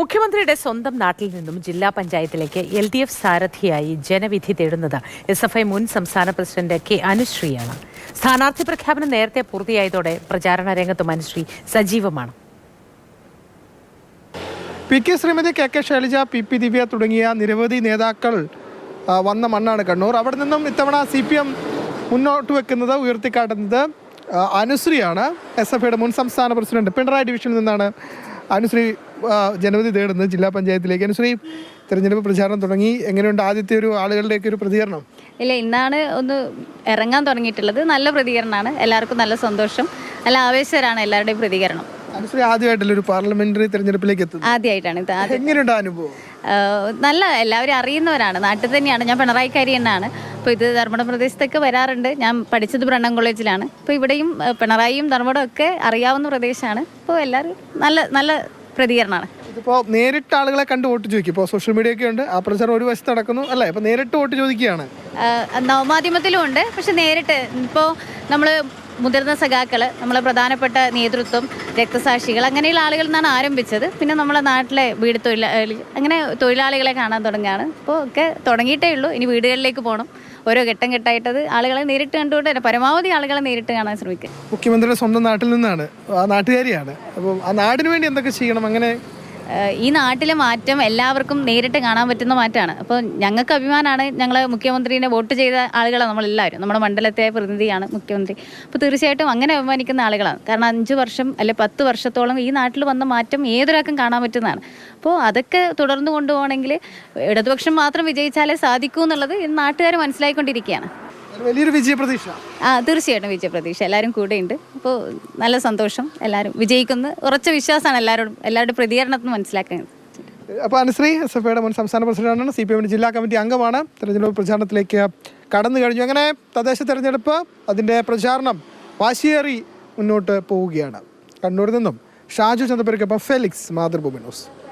മുഖ്യമന്ത്രിയുടെ സ്വന്തം നാട്ടിൽ നിന്നും ജില്ലാ പഞ്ചായത്തിലേക്ക് എൽ ഡി എഫ് സാരഥിയായി ജനവിധി തേടുന്നത് എസ് എഫ് ഐ മുൻ സംസ്ഥാന പ്രസിഡന്റ് കെ അനുശ്രീയാണ്. സ്ഥാനാർത്ഥി പ്രഖ്യാപനം നേരത്തെ പൂർത്തിയായതോടെ പ്രചാരണ രംഗത്തും അനുശ്രീ സജീവമാണ്. P K Sreemathi K K Shailaja P P Divya തുടങ്ങിയ നിരവധി നേതാക്കൾ വന്ന മണ്ണാണ് കണ്ണൂർ. അവിടെ നിന്നും ഇത്തവണ സി പി എം മുന്നോട്ട് വെക്കുന്നത് ഉയർത്തിക്കാട്ടുന്നത് അനുശ്രീയാണ്. എസ് എഫ് ഐയുടെ മുൻ സംസ്ഥാന പ്രസിഡന്റ് പിണറായി ഡിവിഷനിൽ നിന്നാണ് അനുശ്രീ ജനവധി തേടുന്നത് ജില്ലാ പഞ്ചായത്തിലേക്ക്. അനുശ്രീ തെരഞ്ഞെടുപ്പ് പ്രചാരണം തുടങ്ങി. എങ്ങനെയുണ്ട് ആദ്യത്തെ ഒരു ആളുകളുടെയൊക്കെ ഒരു പ്രതികരണം? ഇല്ല ഇന്നാണ് ഒന്ന് ഇറങ്ങാൻ തുടങ്ങിയിട്ടുള്ളത്. നല്ല പ്രതികരണമാണ്. എല്ലാവർക്കും നല്ല സന്തോഷം. നല്ല ആവേശകരാണ് എല്ലാവരുടെയും പ്രതികരണം. അനുശ്രീ ആദ്യമായിട്ടല്ലേ ഒരു പാർലമെന്ററി തെരഞ്ഞെടുപ്പിലേക്ക് എത്തുന്നത്? ആദ്യമായിട്ടാണ് ഇത് എങ്ങനെയുണ്ട് അനുഭവം? നല്ല എല്ലാവരും അറിയുന്നവരാണ്. നാട്ടിൽ തന്നെയാണ്. ഞാൻ പിണറായിക്കാരി എന്നാണ് അപ്പോൾ ഇത് ധർമ്മട പ്രദേശത്തൊക്കെ വരാറുണ്ട്. ഞാൻ പഠിച്ചത് ബ്രണ്ണം കോളേജിലാണ്. അപ്പോൾ ഇവിടെയും പിണറായിയും ധർമ്മടം ഒക്കെ അറിയാവുന്ന പ്രദേശമാണ്. അപ്പോൾ എല്ലാവരും നല്ല നല്ല പ്രതികരണമാണ്. ഇപ്പോൾ നേരിട്ട് ആളുകളെ കണ്ട് വോട്ട് ചോദിക്കും. ഇപ്പോൾ സോഷ്യൽ മീഡിയ ഒക്കെ ഉണ്ട്. ആ പ്രചാരം ഒരു വശത്ത് നടക്കുന്നു. അല്ലേ? അപ്പോൾ നേരിട്ട് വോട്ട് ചോദിക്കുകയാണ്. നവമാധ്യമത്തിലും ഉണ്ട്. പക്ഷെ നേരിട്ട് ഇപ്പോൾ നമ്മൾ മുതിർന്ന സഖാക്കൾ നമ്മളെ പ്രധാനപ്പെട്ട നേതൃത്വം രക്തസാക്ഷികൾ അങ്ങനെയുള്ള ആളുകളിൽ നിന്നാണ് ആരംഭിച്ചത്. പിന്നെ നമ്മളെ നാട്ടിലെ വീട് തൊഴിലാളി അങ്ങനെ തൊഴിലാളികളെ കാണാൻ തുടങ്ങുകയാണ്. അപ്പോൾ ഒക്കെ തുടങ്ങിയിട്ടേ ഉള്ളൂ. ഇനി വീടുകളിലേക്ക് പോകണം ഓരോ ഘട്ടം ഘട്ടമായിട്ടത് ആളുകളെ നേരിട്ട് കണ്ടുകൊണ്ട് തന്നെ പരമാവധി ആളുകളെ നേരിട്ട് കാണാൻ ശ്രമിക്കുക. മുഖ്യമന്ത്രിയുടെ സ്വന്തം നാട്ടിൽ നിന്നാണ്. ആ നാട്ടുകാരിയാണ്. അപ്പോൾ ആ നാടിന് വേണ്ടി എന്തൊക്കെ ചെയ്യണം? അങ്ങനെ ഈ നാട്ടിലെ മാറ്റം എല്ലാവർക്കും നേരിട്ട് കാണാൻ പറ്റുന്ന മാറ്റമാണ്. അപ്പോൾ ഞങ്ങൾക്ക് അഭിമാനമാണ് ഞങ്ങൾ മുഖ്യമന്ത്രിനെ വോട്ട് ചെയ്ത ആളുകളാണ് നമ്മളെല്ലാവരും. നമ്മുടെ മണ്ഡലത്തെ പ്രതിനിധിയാണ് മുഖ്യമന്ത്രി. അപ്പോൾ തീർച്ചയായിട്ടും അങ്ങനെ അഭിമാനിക്കുന്ന ആളുകളാണ്. കാരണം അഞ്ച് വർഷം അല്ലെ പത്ത് വർഷത്തോളം ഈ നാട്ടിൽ വന്ന മാറ്റം ഏതൊരാൾക്കും കാണാൻ പറ്റുന്നതാണ്. അപ്പോൾ അതൊക്കെ തുടർന്നു കൊണ്ടുപോകണമെങ്കിൽ ഇടതുപക്ഷം മാത്രം വിജയിച്ചാലേ സാധിക്കൂ എന്നുള്ളത് നാട്ടുകാർ മനസ്സിലായിക്കൊണ്ടിരിക്കുകയാണ്. വലിയൊരു വിജയ പ്രതീക്ഷ ആ തീർച്ചയായിട്ടും വിജയ പ്രതീക്ഷ. എല്ലാവരും കൂടെയുണ്ട്. അപ്പോൾ നല്ല സന്തോഷം. എല്ലാവരും വിജയിക്കുന്ന. ഉറച്ച വിശ്വാസമാണ് എല്ലാവരോടും എല്ലാവരുടെ പ്രതികരണത്തിൽ നിന്ന് മനസ്സിലാക്കുന്നത് അപ്പോൾ അനുശ്രീ എസ് എഫ് ഐയുടെ മുൻ സംസ്ഥാന പ്രസിഡന്റാണ്. സി പി എമ്മിന്റെ ജില്ലാ കമ്മിറ്റി അംഗമാണ്. തെരഞ്ഞെടുപ്പ് പ്രചാരണത്തിലേക്ക് കടന്നു കഴിഞ്ഞു. അങ്ങനെ തദ്ദേശ തെരഞ്ഞെടുപ്പ് അതിന്റെ പ്രചാരണം വാശിയേറി മുന്നോട്ട് പോവുകയാണ്. കണ്ണൂരിൽ നിന്നും ഷാജു ചന്ദ്രപ്പേരിക്കൊപ്പം ഫെലിക്സ് മാതൃഭൂമി ന്യൂസ്.